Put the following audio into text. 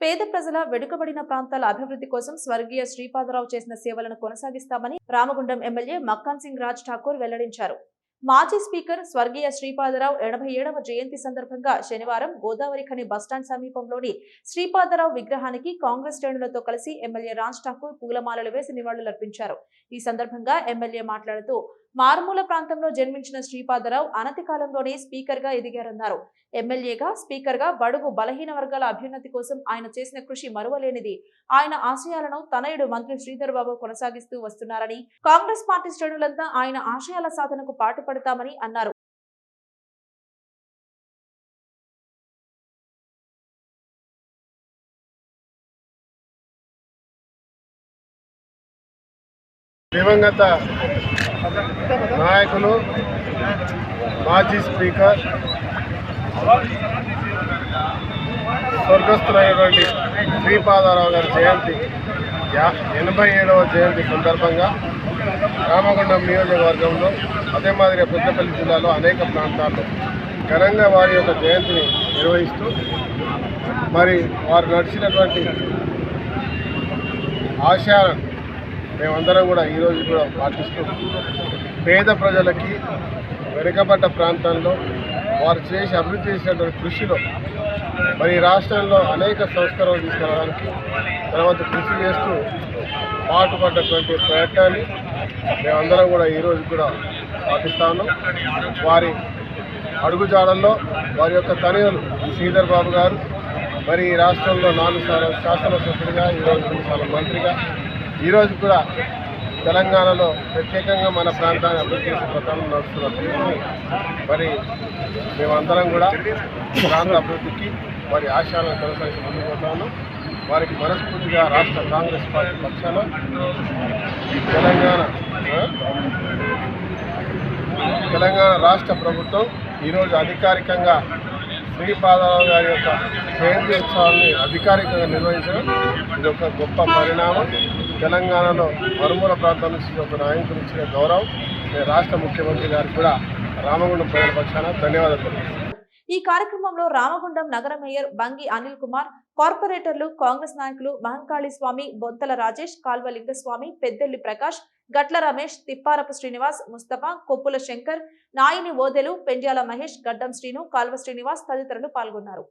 పేద ప్రజల వెనుకబడిన ప్రాంతాల అభివృద్ధి కోసం స్వర్గీయ శ్రీపాదరావు చేసిన సేవలను కొనసాగిస్తామని రామగుండం ఎమ్మెల్యే మక్కాన్ సింగ్ రాజ్ ఠాకూర్ వెల్లడించారు. మాజీ స్పీకర్ స్వర్గీయ శ్రీపాదరావు ఎనభై ఏడవ జయంతి సందర్భంగా శనివారం గోదావరి ఖని బస్టాండ్ సమీపంలోని శ్రీపాదరావు విగ్రహానికి కాంగ్రెస్ శ్రేణులతో కలిసి ఎమ్మెల్యే రాజ్ ఠాకూర్ పూలమాలలు వేసి నివాళులర్పించారు. ఈ సందర్భంగా ఎమ్మెల్యే మాట్లాడుతూ మారుమూల ప్రాంతంలో జన్మించిన శ్రీపాదరావు అనతి కాలంలోనే స్పీకర్గా ఎదిగారన్నారు. ఎమ్మెల్యేగా స్పీకర్గా బడుగు బలహీన వర్గాల అభ్యున్నతి కోసం ఆయన చేసిన కృషి మరువలేనిది. ఆయన ఆశయాలను తనయుడు మంత్రి శ్రీధర్ బాబు కొనసాగిస్తూ వస్తున్నారని కాంగ్రెస్ పార్టీ శ్రేణులంతా ఆయన ఆశయాల సాధనకు పాటుపడతామని అన్నారు. దివంగత నాయకులు మాజీ స్పీకర్ స్వర్గస్థులైనటువంటి శ్రీపాదారావు గారి జయంతి యా- ఎనభై ఏడవ జయంతి సందర్భంగా రామగుండం నియోజకవర్గంలో అదే మాదిరిగా పెద్దపల్లి జిల్లాలో అనేక ప్రాంతాల్లో ఘనంగా వారి యొక్క జయంతిని నిర్వహిస్తూ మరి వారు నడిచినటువంటి ఆశయాలను మేమందరం కూడా ఈరోజు కూడా పాటిస్తూ పేద ప్రజలకి వెనుకబడ్డ ప్రాంతాల్లో వారు చేసి అభివృద్ధి చేసినటువంటి కృషిలో మరి రాష్ట్రంలో అనేక సంస్కరణలు తీసుకురావడానికి తర్వాత కృషి చేస్తూ పాటుపడ్డటువంటి ప్రయత్నాన్ని మేమందరం కూడా ఈరోజు కూడా పాటిస్తాను వారి అడుగుజాడల్లో వారి యొక్క తనయులు శ్రీధర్ బాబు గారు మరి ఈ రాష్ట్రంలో నాలుగు సార్లు శాసనసభ్యుడిగా ఈరోజు సార్లు మంత్రిగా ఈరోజు కూడా తెలంగాణలో ప్రత్యేకంగా మన ప్రాంతాన్ని అభివృద్ధి చేసే ప్రధానం నడుస్తున్న తీరుని మరి మేమందరం కూడా ప్రాంత అభివృద్ధికి వారి ఆశయాలను కొనసాగి ముందుకు వారికి మనస్ఫూర్తిగా రాష్ట్ర కాంగ్రెస్ పార్టీ పక్షాన తెలంగాణ తెలంగాణ రాష్ట్ర ప్రభుత్వం ఈరోజు అధికారికంగా శ్రీపాదరావు గారి యొక్క జయంతి ఉత్సవాన్ని అధికారికంగా నిర్వహించడం ఇది ఒక గొప్ప పరిణామం. తెలంగాణలో మరుమూల ప్రాంతం నుంచి ఒక నాయకుడు ఇచ్చిన గౌరవం రాష్ట్ర ముఖ్యమంత్రి గారికి కూడా రామగుండం ప్రజల పక్షాన ధన్యవాదాలు ఈ కార్యక్రమంలో రామగుండం నగర మేయర్ బంగి అనిల్ కుమార్ కార్పొరేటర్లు కాంగ్రెస్ నాయకులు మహంకాళి స్వామి బొంతల రాజేష్ కాల్వ లింగస్వామి పెద్దెల్లి ప్రకాష్ గట్ల రమేష్ తిప్పారపు శ్రీనివాస్ ముస్తఫా కొప్పుల శంకర్ నాయిని ఓదెలు పెండ్యాల మహేష్ గడ్డం శ్రీను కాల్వ శ్రీనివాస్ తదితరులు పాల్గొన్నారు.